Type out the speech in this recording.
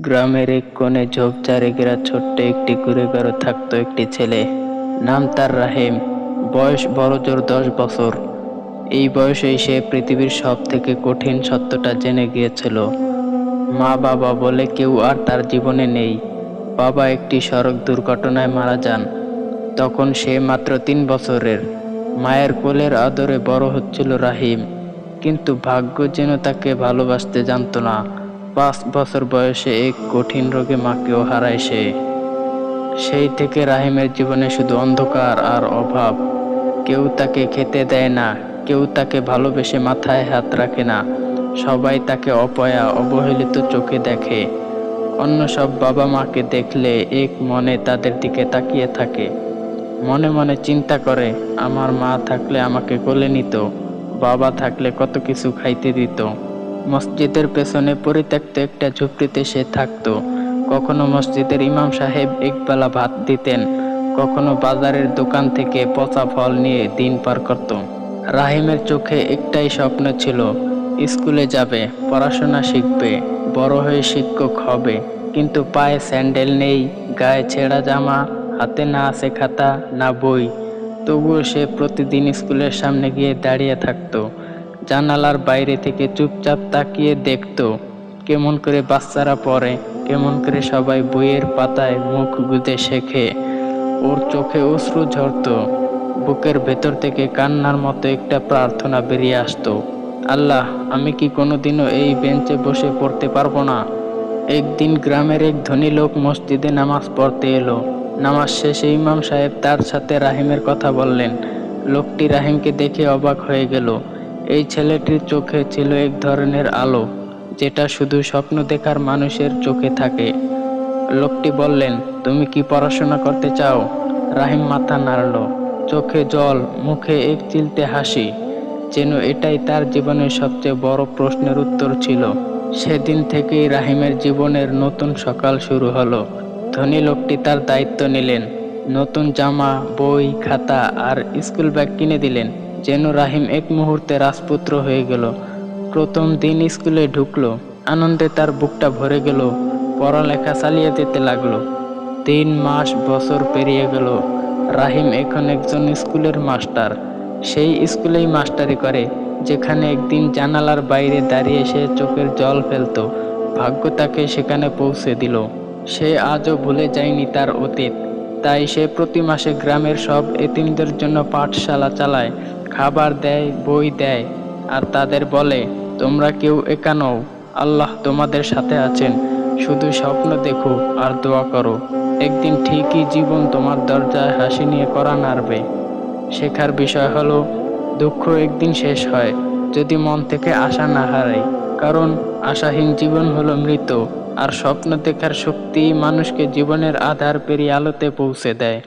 গ্রামের এক কোণে ঝোপঝাড়ে ঘেরা ছোট্ট একটি কুড়ে ঘরে থাকতো একটি ছেলে। নাম তার রাহিম। বয়স বড়জোর দশ বছর। এই বয়সেই সে পৃথিবীর সব থেকে কঠিন সত্যটা জেনে গিয়েছিল। মা বাবা বলে কেউ আর তার জীবনে নেই। বাবা একটি সড়ক দুর্ঘটনায় মারা যান। তখন সে মাত্র তিন বছরের। মায়ের কোলের আদরে বড় হচ্ছিল রাহিম। কিন্তু ভাগ্য যেন তাকে ভালোবাসতে জানতো না। পাঁচ বছর বয়সে এক কঠিন রোগে মাকেও হারায় সে। সেই থেকে রাহিমের জীবনে শুধু অন্ধকার আর অভাব। কেউ তাকে খেতে দেয় না, কেউ তাকে ভালোবেসে মাথায় হাত রাখে না। সবাই তাকে অপয়া, অবহেলিত চোখে দেখে। অন্য সব বাবা মাকে দেখলে এক মনে তাদের দিকে তাকিয়ে থাকে। মনে মনে চিন্তা করে, আমার মা থাকলে আমাকে কোলে নিত, বাবা থাকলে কত কিছু খাইতে দিত। মসজিদের পেছনে পরিত্যক্ত একটা ঝুপড়িতে সে থাকতো। কখনো মসজিদের ইমাম সাহেব একবেলা ভাত দিতেন, কখনো বাজারের দোকান থেকে পচা ফল নিয়ে দিন পার করত। রাহিমের চোখে একটাই স্বপ্ন ছিল, স্কুলে যাবে, পড়াশোনা শিখবে, বড় হয়ে শিক্ষক হবে, কিন্তু পায়ে স্যান্ডেল নেই, গায়ে ছেঁড়া জামা, হাতে না আছে খাতা, না বই। তবুও সে প্রতিদিন স্কুলের সামনে গিয়ে দাঁড়িয়ে থাকতো। জানালার বাইরে থেকে চুপচাপ তাকিয়ে দেখত, কেমন করে বাচ্চারা পড়ে, কেমন করে সবাই বইয়ের পাতায় মুখ গুঁজে শেখে। ওর চোখে অশ্রু ঝরতো, বুকের ভেতর থেকে কান্নার মতো একটা প্রার্থনা বেরিয়ে আসতো। আল্লাহ, আমি কি কোনোদিনও এই বেঞ্চে বসে পড়তে পারব না? একদিন গ্রামের এক ধনী লোক মসজিদে নামাজ পড়তে এলো। নামাজ শেষে ইমাম সাহেব তার সাথে রাহিমের কথা বললেন। লোকটি রাহিমকে দেখে অবাক হয়ে গেল। এই ছেলেটির চোখে ছিল এক ধরনের আলো, যেটা শুধু স্বপ্ন দেখার মানুষের চোখে থাকে। লোকটি বললেন, তুমি কি পড়াশোনা করতে চাও? রাহিম মাথা নাড়ল। চোখে জল, মুখে এক চিলতে হাসি, যেন এটাই তার জীবনের সবচেয়ে বড় প্রশ্নের উত্তর ছিল। সেদিন থেকেই রাহিমের জীবনের নতুন সকাল শুরু হলো। ধনী লোকটি তার দায়িত্ব নিলেন। নতুন জামা, বই, খাতা আর স্কুল ব্যাগ কিনে দিলেন। যেন রাহিম এক মুহূর্তে রাজপুত্র হয়ে গেল। প্রথম দিন স্কুলে ঢুকলো। আনন্দে তার বুকটা ভরে গেল। পড়ালেখা চালিয়ে দিতে লাগল। তিন মাস বছর পেরিয়ে গেল। রাহিম এখন একজন স্কুলের মাস্টার। সেই স্কুলেই মাস্টারি করে, যেখানে একদিন জানালার বাইরে দাঁড়িয়ে সে চোখের জল ফেলতো। ভাগ্য তাকে সেখানে পৌঁছে দিল। সে আজও ভুলে যায়নি তার অতীত। তাই সে প্রতি মাসে গ্রামের সব এতিমদের জন্য পাঠশালা চালায়। খাবার দেয়, বই দেয়, আর তাদের বলে, তোমরা কেউ একা নও, আল্লাহ তোমাদের সাথে আছেন। শুধু স্বপ্ন দেখো আর দোয়া করো। একদিন ঠিকই জীবন তোমার দরজায় হাসি নিয়ে করা নাড়বে। শেখার বিষয় হলো, দুঃখ একদিন শেষ হয়, যদি মন থেকে আশা না হারাই কারণ, আশাহীন জীবন হলো মৃত, আর স্বপ্ন দেখার শক্তি মানুষকে জীবনের আধার পেরিয়ে আলোতে পৌঁছে দেয়।